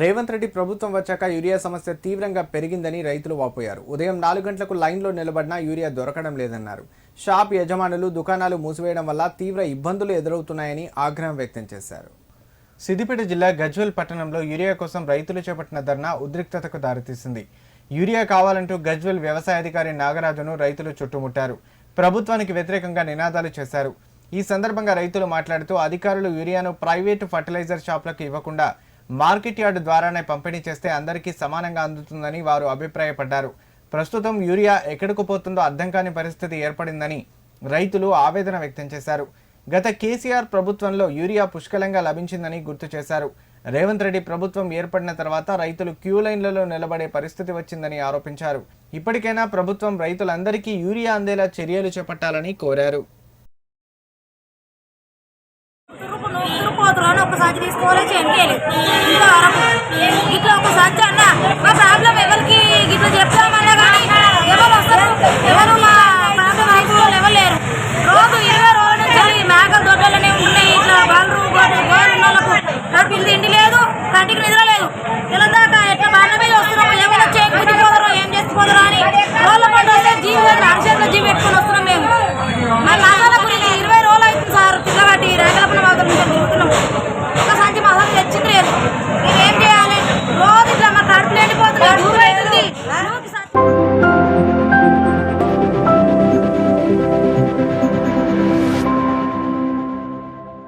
రేవంత్ రెడ్డి ప్రభుత్వం వచ్చాక యూరియా సమస్య తీవ్రంగా పెరిగిందని రైతులు వాపోయారు. ఉదయం నాలుగు గంటలకు లైన్లో నిలబడినా యూరియా దొరకడం లేదన్నారు. షాప్ యజమానులు దుకాణాలు మూసివేయడం వల్ల తీవ్ర ఇబ్బందులు ఎదురవుతున్నాయని ఆగ్రహం వ్యక్తం చేశారు. సిద్దిపేట జిల్లా గజ్వెల్ పట్టణంలో యూరియా కోసం రైతులు చేపట్టిన ధర్నా ఉద్రిక్తతకు దారితీసింది. యూరియా కావాలంటూ గజ్వెల్ వ్యవసాయ అధికారి నాగరాజును రైతులు చుట్టుముట్టారు. ప్రభుత్వానికి వ్యతిరేకంగా నినాదాలు చేశారు. ఈ సందర్భంగా రైతులు మాట్లాడుతూ అధికారులు యూరియాను ప్రైవేటు ఫర్టిలైజర్ షాపులకు ఇవ్వకుండా మార్కెట్ యార్డ్ ద్వారానే పంపిణీ చేస్తే అందరికీ సమానంగా అందుతుందని వారు అభిప్రాయపడ్డారు. ప్రస్తుతం యూరియా ఎక్కడికి పోతుందో అర్థం కాని పరిస్థితి ఏర్పడిందని రైతులు ఆవేదన వ్యక్తం చేశారు. గత కేసీఆర్ ప్రభుత్వంలో యూరియా పుష్కలంగా లభించిందని గుర్తు చేశారు. రేవంత్ రెడ్డి ప్రభుత్వం ఏర్పడిన తర్వాత రైతులు క్యూ లైన్లలో నిలబడే పరిస్థితి వచ్చిందని ఆరోపించారు. ఇప్పటికైనా ప్రభుత్వం రైతులందరికీ యూరియా అందేలా చర్యలు చేపట్టాలని కోరారు. నువ్వు తురుపోతురు అని ఒక సంచి తీసుకోవాలి చెంకేలేదు ఇంతవరకు